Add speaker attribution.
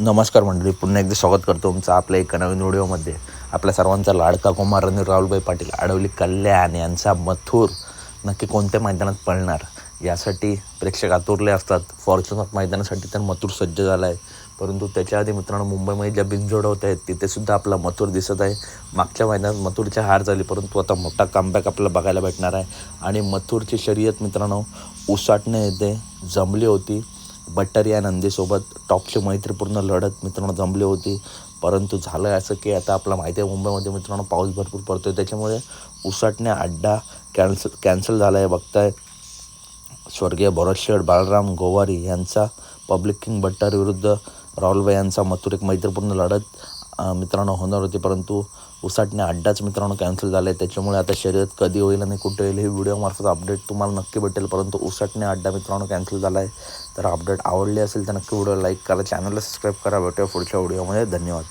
Speaker 1: नमस्कार मंडळी पुन्हा एकदा स्वागत करतो तुमचं आपल्या एका नवीन व्हिडिओमध्ये. आपल्या सर्वांचा लाडका कुमार रणवीर राहुलभाई पाटील आडवली कल्याण यांचा मथुर नक्की कोणत्या मैदानात पळणार? यासाठी प्रेक्षक आतुरले असतात. फॉर्च्युनर मैदानासाठी तर मथुर सज्ज झाला आहे परंतु त्याच्या आधी मित्रांनो मुंबईमध्ये ज्या बिनजोड होत आहेत तिथेसुद्धा आपला मथुर दिसत आहे. मागच्या मैदानात मथुरची हार झाली परंतु आता मोठा कमबॅक आपल्याला बघायला भेटणार आहे. आणि मथुरची शर्यत मित्रांनो उसाटणे येथे जमली होती. बट्टर या नंदीसोबत टॉपची मैत्रीपूर्ण लढत मित्रांनो जमली होती. परंतु झालं असं की आता आपला माहिती आहे मुंबईमध्ये मित्रांनो पाऊस भरपूर पडतो आहे त्याच्यामुळे उसाटण्या अड्डा कॅन्सल कॅन्सल झाला आहे बघताय स्वर्गीय भरत शेठ बाळराम गोवारी यांचा पब्लिक किंग बट्टर विरुद्ध राहुलभाई यांचा मथुर एक मैत्रीपूर्ण लढत. मित्रांनो होणार होती परंतु उसाटणे अड्डाच मित्रांनो कॅन्सल झाला. आहे त्याच्यामुळे आता शर्यत कधी होईल आणि कुठे होईल हे व्हिडिओमार्फत अपडेट तुम्हाला नक्की भेटेल. परंतु उसाटणे अड्डा मित्रांनो कॅन्सल झाला आहे तर अपडेट आवडली असेल तर नक्की व्हिडिओ लाईक करा. चॅनलला सबस्क्राईब करा. भेटूया पुढच्या व्हिडिओमध्ये धन्यवाद.